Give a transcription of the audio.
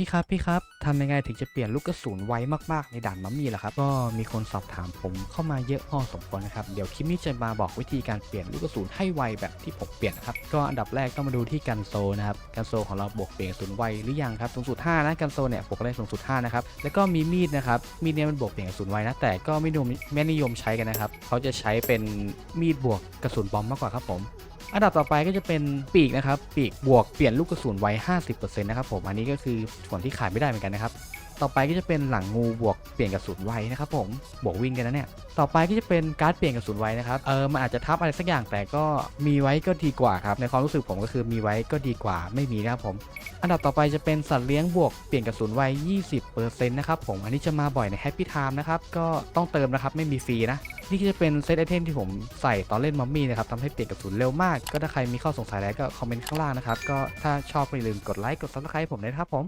พี่ครับพี่ครับทำยังไงถึงจะเปลี่ยนลูกกระสุนไวมากๆ ในด่านมัมมี่ล่ะครับ ก็มีคนสอบถามผมเข้ามาเยอะพอสมควรนะครับ เดี๋ยวคลิปนี้จะมาบอกวิธีการเปลี่ยนลูกกระสุนให้ไวแบบที่ผมเปลี่ยนนะครับ ก็อันดับแรกต้องมาดูที่กันโซนะครับ กันโซของเราบวกเปลี่ยนกระสุนไวหรือยังครับ สูงสุด5นะ กันโซเนี่ยบวกได้สูงสุด5นะครับ แล้วก็มีมีดนะครับ มีดเนี่ยมันบวกเปลี่ยนกระสุนไวนะ แต่ก็ไม่นิยมไม่นิยมใช้กันนะครับ เขาจะใช้เป็นมีดบวกกระสุนบอมมากกว่าครับผม อันดับต่อไปก็จะเป็นปีกนะครับ ปีกบวกเปลี่ยนลูกกระสุนไว้ 50%นะครับผม อันนี้ก็คือส่วนที่ขาดไม่ได้เหมือนกันนะครับ ต่อไปก็จะเป็นหลังงูบวกเปลี่ยนกระสุนไว้นะครับผม บวกวิ่งกันนะเนี่ย ต่อไปก็จะเป็นการ์ดเปลี่ยนกระสุนไว้นะครับ เออ มันอาจจะทับอะไรสักอย่างแต่ก็มีไว้ก็ดีกว่าครับ ในความรู้สึกผมก็คือมีไว้ก็ดีกว่าไม่มีนะครับผม อันดับต่อไปจะเป็นสัตว์เลี้ยงบวกเปลี่ยนกระสุนไว้ 20%นะครับผม อันนี้จะมาบ่อยใน Happy Time นะครับ ก็ต้องเติมนะครับ ไม่มีฟรีนะ นี่จะเป็นเซตไอเทมที่ผมใส่ตอนเล่นมัมมี่นะครับทำให้เปลี่ยนกระสุนเร็วมาก ก็ถ้าใครมีข้อสงสัยอะไรก็คอมเมนต์ข้างล่างนะครับ ก็ถ้าชอบก็อย่าลืมกดไลค์กด subscribe ผมด้วยนะครับผม